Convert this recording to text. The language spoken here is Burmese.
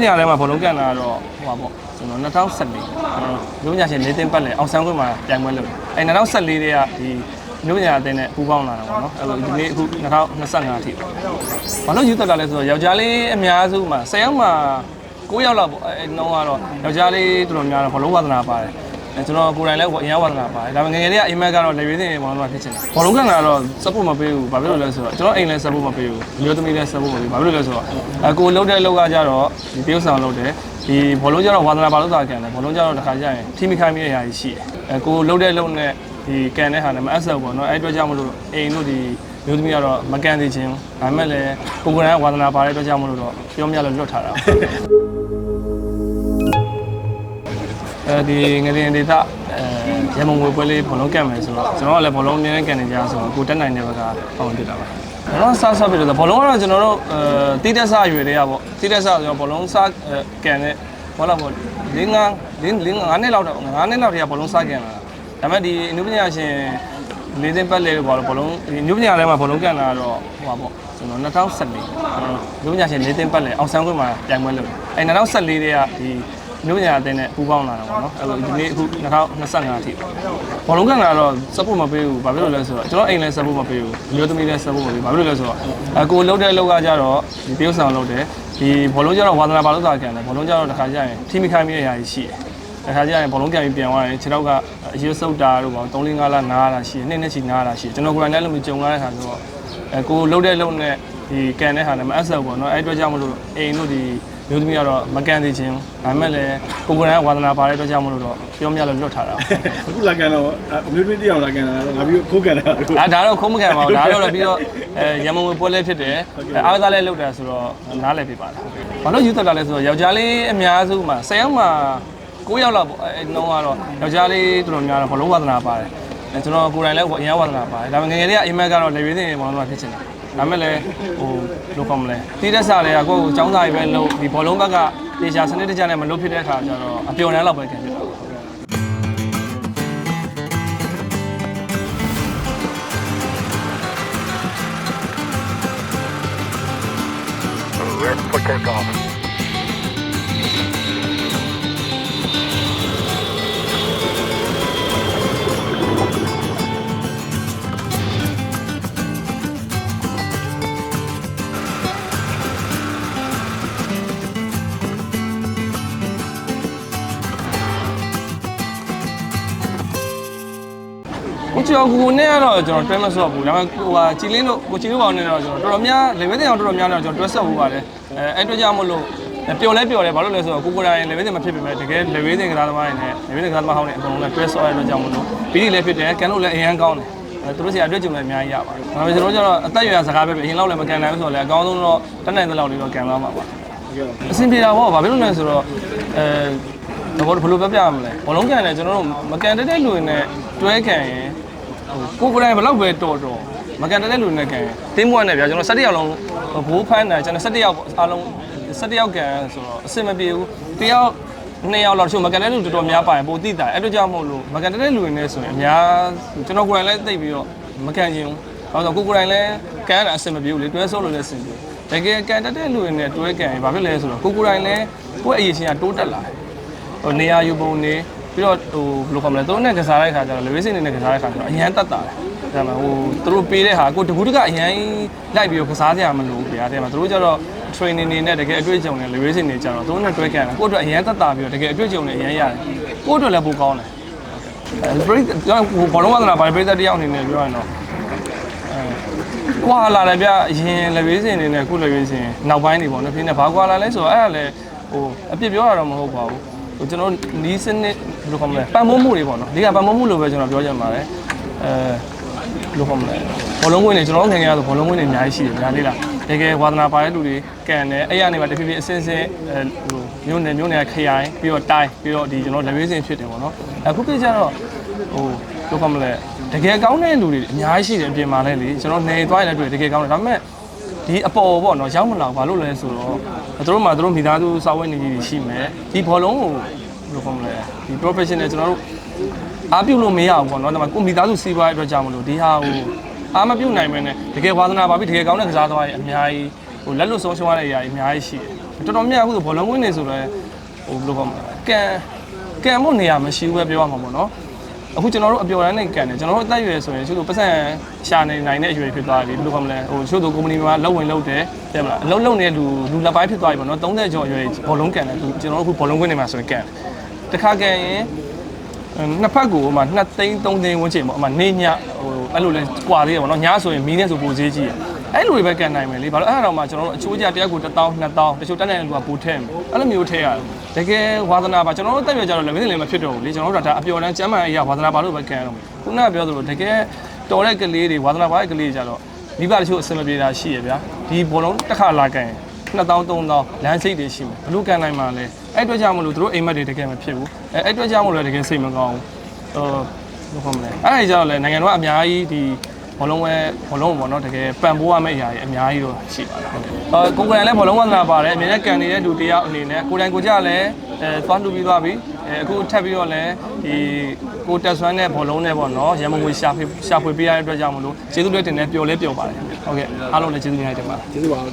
ပညာထဲမှာဘောလုံးကန်တာကတော့ဟိုပါပေါ့ကျွန်တော်2014ကျွန်တော်မျိုးညာရှင်လေးသိန်းပတ်လေအောင်ဆန်းခွင့်မှာပြိုင်ပွဲလုပ်တယ်အဲ2014တည်းကဒီမျိုးညာအတင်းနဲ့ပူးပေါင်းလာတာပေါ့နော်အဲ့လိုဒီနေ့အခု2025အထိဘာလို့ယူသက်တာလဲဆိုတော့ယောက်ျားလေးအများစုမှာ10ယောက်မှာ9ယောက်လောက်ပေါ့အဲနှုံးကတော့ယောက်ျားလေးတော်တော်များတော့ဘောလုံးဝါသနာပါတယ် အဲကျွန်တော်ကိုယ်တိုင်လည်းအရင်ဝါသနာပါတယ်ဒါပေမဲ့ငယ်ငယ်လေးကအိမ်မက်ကတော့လေရွေးစင်ဘောလုံးကဖြစ်ချင်တယ်ဘောလုံးကန်တာတော့ support မပေးဘူးဘာဖြစ်လို့လဲဆိုတော့ကျွန်တော်အိမ်လည်း support မပေးဘူးမျိုးသမီးလည်း support မပေးဘူးဘာဖြစ်လို့လဲဆိုတော့အကိုလှုပ်တဲ့လောက်ကကြတော့ဒီတရုတ်ဆောင်လှုပ်တယ်ဒီဘောလုံးကြတော့ဝါသနာဘာလို့သာကန်တယ်ဘောလုံးကြတော့တစ်ခါကျရင်ထိမိခိုင်းမိတဲ့အရာကြီးရှိတယ်အကိုလှုပ်တဲ့လှုပ်နဲ့ဒီကန်တဲ့ဟာနဲ့မအပ်ဆက်ပေါ့နော်အဲ့အတွက်ကြောင့်မလို့အိမ်တို့ဒီမျိုးသမီးကတော့မကန်သေးခြင်းဒါပေမဲ့လည်းကိုကိုယ်တိုင်ကဝါသနာပါတဲ့အတွက်ကြောင့်မလို့တော့ပြောမရလို့လွတ်ထားတာ အဲဒီငလင်းဒေတာအဲရမုံငွေပွဲလေးဘောလုံးကတ်မယ်ဆိုတော့ကျွန်တော်ကလည်းဘောလုံးနည်းနည်းကန်နေကြဆိုတော့ကိုတက်နိုင်တဲ့ဘက်ကပေါင်းတက်တာပါဘောလုံးစားစားပြီးတော့ဘောလုံးကတော့ကျွန်တော်တို့အဲတီးတက်စားရွေတွေကပေါ့တီးတက်စားဆိုတော့ဘောလုံးစားကန်တဲ့ဘောလုံးပေါ့လင်းငါလင်းလင်းငါးနှစ်လောက်တော့ငါးနှစ်လောက်တည်းကဘောလုံးစားကန်လာတာဒါပေမဲ့ဒီအနုပညာရှင်လေးသိန်းပတ်လေးဘောလုံးဘောလုံးဒီအနုပညာထဲမှာဘောလုံးကန်တာတော့ဟိုပါပေါ့ကျွန်တော်2014ကျွန်တော်အနုပညာရှင်လေးသိန်းပတ်လေးအောင်ဆန်းခွင့်မှာပြိုင်ပွဲလုပ်တယ်အဲ2014တည်းကဒီ မျိုးညာအတင်းနဲ့ပူးပေါင်းလာတာပေါ့နော်အဲ့လိုဒီနေ့အခု2025အထိဘောလုံးကန်တာတော့ support မပေးဘူးဘာဖြစ်လို့လဲဆိုတော့ကျွန်တော်အိမ်လည်း support မပေးဘူးမျိုးသမီးလည်း support မပေးဘူးဘာဖြစ်လို့လဲဆိုတော့အကိုလှုပ်တဲ့လောက်ကကြတော့ဒီတရုတ်ဆောင်လှုပ်တယ်ဒီဘောလုံးကြတော့ဝါသနာဘာလို့သာကန်တယ်ဘောလုံးကြတော့တစ်ခါကျရင်ထိမိခိုင်းမိတဲ့အရာကြီးရှိတယ်တစ်ခါကျရင်ဘောလုံးပြန်ပြီးပြန်သွားတယ်ခြေထောက်ကအရေးဆုပ်တာတို့ပေါ့3 4 5လနားတာရှိတယ်နှစ်နှစ်ချီနားတာရှိတယ်ကျွန်တော်ကိုယ်တိုင်လည်းလို့ကြုံရတဲ့ခါဆိုတော့အဲကိုလှုပ်တဲ့လှုပ်နဲ့ဒီကန်တဲ့ဟာနဲ့မအပ်ဆက်ပေါ့နော်အဲ့အတွက်ကြောင့်မလို့အိမ်တို့ဒီ မျိုးသမီးကတော့မကန်သေးခြင်းဒါပေမဲ့လည်းကိုကိုယ်တိုင်ကဝါသနာပါတဲ့အတွက်ကြောင့်မလို့တော့ပြောမရလို့လွတ်ထားတာအခုလာကန်တော့အမျိုးသမီးတယောက်လာကန်တာတော့ငါပြီးခိုးကန်တာအခုဒါဒါတော့ခုံးမခံပါဘူးဒါတော့လည်းပြီးတော့အဲရမုံပွဲလဲဖြစ်တယ်အားကစားလဲလုပ်တာဆိုတော့နားလည်ပြပါလားဘာလို့ယူသက်တာလဲဆိုတော့ယောက်ျားလေးအများစုမှာ10ယောက်မှာ9ယောက်လောက်ပေါ့အဲနှုံးကတော့ယောက်ျားလေးတော်တော်များတော့ဘလုံးဝါသနာပါတယ်အဲကျွန်တော်ကိုယ်တိုင်လည်းအရင်ဝါသနာပါတယ်ဒါပေမဲ့ငယ်ငယ်လေးကအိမ်မက်ကတော့လေရွေးစင်ဘောလုံးကဖြစ်ချင်တယ် ဒါမဲ့လည်းဟိုလိုကောမလဲတီးတက်စားတွေကကိုယ့်ကိုចောင်းသားကြီးပဲလုပ်ဒီဘောလုံးဘက်ကတေချာစနစ်တကျနဲ့မလုပ်ဖြစ်တဲ့အခါကျတော့အပျော်တန်းလောက်ပဲခံဖြစ်တာပေါ့ ကိုကျော်ကူနဲ့ကတော့ကျွန်တော်တွဲမဆော့ဘူးဒါပေမဲ့ဟိုဟာကြည်လင်းတို့ကိုကြည်လို့အောင်နဲ့တော့ကျွန်တော်တော်တော်များလေဝဲတင်အောင်တော်တော်များတော့ကျွန်တော်တွဲဆော့ဘူးပါတယ်အဲအဲ့အတွက်ကြောင့်မလို့ပျော်လဲပျော်တယ်ဘာလို့လဲဆိုတော့ကိုကိုတိုင်းလေဝဲတင်မဖြစ်ပေမဲ့တကယ်လေဝဲတင်ကစားသမားတွေနဲ့လေဝဲတင်ကစားသမားဟောင်းတွေအကုန်လုံးလည်းတွဲဆော့ရတဲ့အတွက်ကြောင့်မလို့ပြီးရင်လည်းဖြစ်တယ်ကန်လို့လည်းအရန်ကောင်းတယ်အဲသူတို့စီအတွေ့အကြုံလည်းအများကြီးရပါတယ်ဒါပေမဲ့ကျွန်တော်ကျတော့အသက်အရွယ်စကားပဲပဲအရင်လောက်လည်းမကန်နိုင်ဘူးဆိုတော့လည်းအကောင်းဆုံးတော့တက်နိုင်တဲ့လောက်လေးတော့ကန်သွားမှာပါအဆင်ပြေတာပေါ့ဘာဖြစ်လို့လဲဆိုတော့အဲဘာလို့ဘယ်လိုပြောပြရမလဲဘောလုံးကန်တယ်ကျွန်တော်တို့မကန်တဲ့တဲ့လူတွေနဲ့တွဲကန်ရင် ကိုကိုယ်တိုင်ဘယ်လောက်ပဲတော်တော်မကန်တဲ့လူနဲ့ကန်တင်းမွန်းနဲ့ဗျာကျွန်တော်17ယောက်လုံးဘိုးဖမ်းတယ်ကျွန်တော်17ယောက်အားလုံး17ယောက်ကန်ဆိုတော့အဆင်မပြေဘူးတယောက်နှစ်ယောက်လောက်ချို့မကန်တဲ့လူတော်တော်များပါရင်ပိုတိတာအဲ့တို့ကြောင့်မို့လို့မကန်တဲ့လူတွေနဲ့ဆိုရင်အများကျွန်တော်ကိုယ်တိုင်လည်းသိပြီးတော့မကန်ချင်ဘူးဘာလို့ကိုကိုယ်တိုင်လည်းကန်တာအဆင်မပြေဘူးလေတွဲဆိုးလို့လည်းအဆင်ပြေတကယ်ကန်တဲ့လူတွေနဲ့တွဲကန်ရင်ဘာဖြစ်လဲဆိုတော့ကိုကိုယ်တိုင်လည်းကိုယ့်အရေးချင်းကတိုးတက်လာတယ်ဟိုနေရာယူပုံနေ ပြီးတော့ဟိုဘယ်လိုခေါ်မလဲသူတို့နဲ့ကစားတဲ့ခါကျတော့လေဝေးစင်နေနဲ့ကစားတဲ့ခါကျတော့အရန်တက်တာတယ်ဒါမှမဟုတ်သူတို့ပေးတဲ့ဟာကိုတကူးတကအရန်လိုက်ပြီးတော့ကစားကြရမလို့ဗျာတဲ့မှာသူတို့ကျတော့ training နေနဲ့တကယ်အတွေ့အကြုံနဲ့လေဝေးစင်နေကြတော့သူတို့နဲ့တွဲကန်တာကိုယ့်အတွက်အရန်တက်တာပြီးတော့တကယ်အတွေ့အကြုံနဲ့အရန်ရတယ်ကိုယ့်အတွက်လည်းပိုကောင်းတယ်အဲပြိကျွန်တော်ဘောလုံးဝါသနာပါပြိသက်တယောက်အနေနဲ့ပြောရရင်တော့အဲကွာလာတယ်ဗျအရင်လေဝေးစင်နေနဲ့ခုလေဝေးစင်နောက်ပိုင်းနေပေါ့နော်ဖြစ်နေဘာကွာလာလဲဆိုတော့အဲ့ဒါလည်းဟိုအပြစ်ပြောရတော့မဟုတ်ပါဘူး ဟိုကျွန်တော်နီးစနစ်ဘယ်လိုခေါ်မလဲပံ့ပိုးမှုတွေပေါ့နော်ဒီကပံ့ပိုးမှုလို့ပဲကျွန်တော်ပြောချင်ပါတယ်အဲဘယ်လိုခေါ်မလဲဘောလုံးကွင်းတွေကျွန်တော်တို့ငယ်ငယ်ဆိုဘောလုံးကွင်းတွေအများကြီးရှိတယ်ညာလေးလားတကယ်ဝါသနာပါတဲ့လူတွေကန်တယ်အဲ့ရနေမှာတဖြည်းဖြည်းအစင်းစင်းအဲဟိုမျိုးနယ်မျိုးနယ်ခရိုင်ပြီးတော့တိုင်းပြီးတော့ဒီကျွန်တော်လက်ဝဲစင်ဖြစ်တယ်ပေါ့နော်အခုပြကျတော့ဟိုဘယ်လိုခေါ်မလဲတကယ်ကောင်းတဲ့လူတွေအများကြီးရှိတယ်အပြင်မှာလည်းလေကျွန်တော်နေသွားရင်လည်းတွေ့တကယ်ကောင်းတယ်ဒါပေမဲ့ ဒီအပေါ်ပေါ့နော်ရောက်မလာဘူးဘာလို့လဲဆိုတော့သူတို့မှသူတို့မိသားစုစာဝတ်နေကြီးတွေရှိမယ်ဒီဘောလုံးကိုဘယ်လိုခေါ်မလဲဒီ professional ကျွန်တော်တို့အားပြုလို့မရဘူးပေါ့နော်ဒါပေမဲ့ကိုမိသားစုစီးပွားရေးအတွက်ကြောင့်မလို့ဒီဟာကိုအားမပြုတ်နိုင်မဲနဲ့တကယ်ဝါသနာပါပြီတကယ်ကောင်းတဲ့ကစားသမားတွေအများကြီးဟိုလက်လွတ်ဆုံးရှုံးရတဲ့အရာတွေအများကြီးရှိတယ်တော်တော်များအခုဆိုဘောလုံးကွင်းနေဆိုတော့ဟိုဘယ်လိုခေါ်မလဲကန်ကန်ဖို့နေရာမရှိဘူးပဲပြောရမှာပေါ့နော် အခုကျွန်တော်တို့အပျော်တန်းနေကန်တယ်ကျွန်တော်တို့အသက်အရွယ်ဆိုရင်ချို့တို့ပတ်စံရှာနေနိုင်တဲ့အရွယ်ဖြစ်သွားပြီဘယ်လိုခေါ်မလဲဟိုချို့တို့ကုမ္ပဏီမှာလောက်ဝင်လောက်တယ်တဲ့မလားအလုပ်လုပ်နေတဲ့လူလူလက်ပိုင်းဖြစ်သွားပြီပေါ့နော်30ကျော်အရွယ်ဘောလုံးကန်တယ်သူကျွန်တော်တို့အခုဘောလုံးကွင်းနေမှာဆိုရင်ကန်တယ်တခါကန်ရင်နှစ်ဖက်ကိုဟိုမှာ2သိန်း3သိန်းဝန်းကျင်ပေါ့အမှနေညဟိုအဲ့လိုလဲကွာသေးတယ်ပေါ့နော်ညဆိုရင်မီးနဲ့ဆိုပိုဈေးကြီးရ အဲ့လိုတွေပဲကန်နိုင်မယ်လေဘာလို့အဲ့ဒါတော့မှကျွန်တော်တို့အချိုးကြတယောက်ကို1000 2000တချို့တက်နိုင်တဲ့လူကပိုထည့်မယ်အဲ့လိုမျိုးထည့်ရတယ်တကယ်ဝါသနာပါကျွန်တော်တို့တက်ပြကြတော့လည်းမင်းလည်းမဖြစ်တော့ဘူးလေကျွန်တော်တို့ကဒါအပျော်တန်းကျမ်းမာရေးရဝါသနာပါလို့ပဲကန်ရတော့မယ်ခုနကပြောသလိုတကယ်တော်တဲ့ကလေးတွေဝါသနာပါတဲ့ကလေးတွေကြတော့မိဘတချို့အဆင်မပြေတာရှိရဗျာဒီဘောလုံးတစ်ခါလာကန်ရင်2000 3000လမ်းစိတ်တွေရှိမယ်ဘလို့ကန်နိုင်မှာလဲအဲ့အတွက်ကြောင့်မလို့တို့အိမ်မက်တွေတကယ်မဖြစ်ဘူးအဲ့အဲ့အတွက်ကြောင့်မလို့လည်းတကယ်စိတ်မကောင်းဘူးဟိုဘယ်လိုခေါ်မလဲအဲ့ဒါကြီးကျတော့လေနိုင်ငံတော်ကအများကြီးဒီ ဘောလုံးဝဲဘောလုံးပေါ့နော်တကယ်ပံ့ပိုးရမယ့်အရာကြီးအများကြီးတော့ရှိပါတယ်ဟုတ်တယ်အာကိုကိုယ်တိုင်လည်းဘောလုံးဝသနာပါတယ်အမြင်နဲ့ကန်နေတဲ့လူတစ်ယောက်အနေနဲ့ကိုယ်တိုင်ကိုကြလည်းအဲသွားလူပြီးသွားပြီအဲအခုထပ်ပြီးတော့လည်းဒီကိုတက်ဆွမ်းတဲ့ဘောလုံးနဲ့ပေါ့နော်ရန်မငွေရှာဖွေရှာဖွေပေးရတဲ့အတွက်ကြောင့်မလို့ကျေးဇူးတွေတင်နေပျော်လဲပျော်ပါတယ်ဟုတ်ကဲ့အားလုံးလည်းကျေးဇူးများတင်ပါတယ်ကျေးဇူးပါ